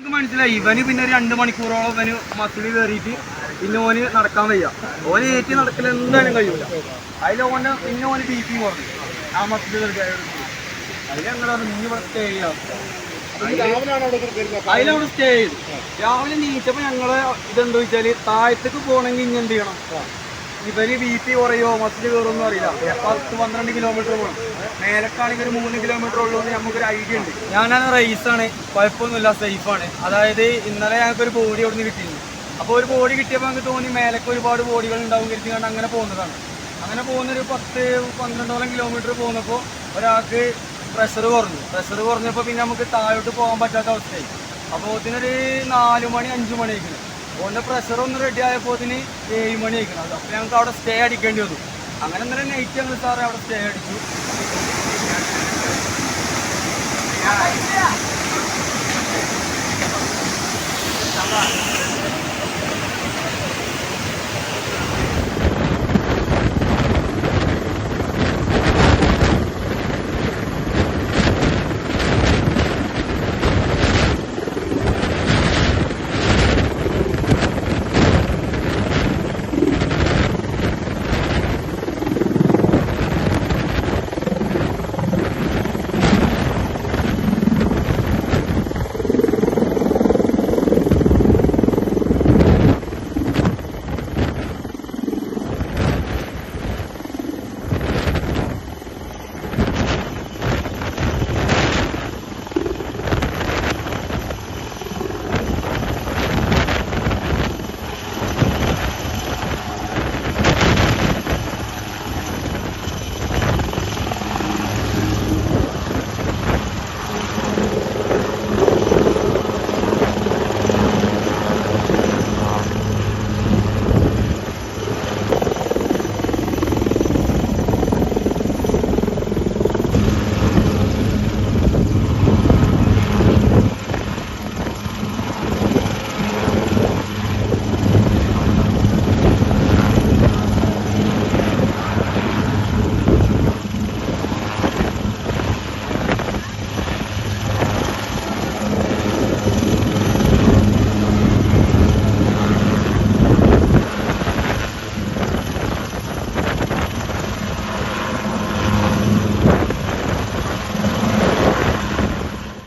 നമുക്ക് മനസ്സിലായി. ഇവന് പിന്നെ രണ്ട് മണിക്കൂറോളം ഇവന് മസിൽ കയറിയിട്ട് പിന്നെ ഓന് നടക്കാൻ വയ്യ. ഓന് ഏറ്റി നടക്കൽ എന്തായാലും കഴിയൂല. അതിൽ ഓന് പിന്നെ ഓന് ബി പി കുറഞ്ഞു. ആ മസിൽ അതിലങ്ങനെ നീ ഇവിടെ സ്റ്റേ ചെയ്യാം അതിലവിടെ സ്റ്റേ ചെയ്തു. രാവിലെ നീച്ചപ്പോ ഞങ്ങൾ ഇതെന്താ വെച്ചാൽ താഴത്തേക്ക് പോകണമെങ്കിൽ ഇനി എന്ത് ചെയ്യണം? ഇവർ ബി പി കുറയോ മസിൽ കയറുമെന്ന് അറിയില്ല. പത്ത് പന്ത്രണ്ട് കിലോമീറ്റർ പോകണം മേലക്കാണെങ്കിൽ ഒരു മൂന്ന് കിലോമീറ്റർ ഉള്ളൂ എന്ന് നമുക്കൊരു ഐഡിയ ഉണ്ട്. ഞാനാണ് റേസാണ് കുഴപ്പമൊന്നുമില്ല സേഫാണ് അതായത് ഇന്നലെ ഞങ്ങൾക്ക് ഒരു ബോഡി അവിടെ നിന്ന് കിട്ടിയിരുന്നു. അപ്പോൾ ഒരു ബോഡി കിട്ടിയപ്പോൾ ഞങ്ങൾക്ക് തോന്നി മേലക്ക് ഒരുപാട് ബോഡികൾ ഉണ്ടാവും കരുതി അങ്ങനെ പോകുന്നതാണ്. അങ്ങനെ പോകുന്ന ഒരു പത്ത് പന്ത്രണ്ടോളം കിലോമീറ്റർ പോകുന്നപ്പോൾ ഒരാൾക്ക് പ്രഷർ കുറഞ്ഞു. പ്രഷർ കുറഞ്ഞപ്പോൾ പിന്നെ നമുക്ക് താഴോട്ട് പോകാൻ പറ്റാത്ത അവസ്ഥയായി. അപ്പോൾ ഇതിനൊരു നാല് മണി അഞ്ച് മണി ആയിരിക്കണം ഓന്റെ പ്രഷർ ഒന്ന് റെഡി ആയപ്പോൾ ഏഴ് മണി ആയിരിക്കണം അപ്പോൾ ഞങ്ങൾക്ക് അവിടെ സ്റ്റേ അടിക്കേണ്ടി വന്നു. അങ്ങനെ ഇന്നലെ നൈറ്റ് ഞങ്ങൾ സാറേ അവിടെ സ്റ്റേ അടിച്ചു. ആ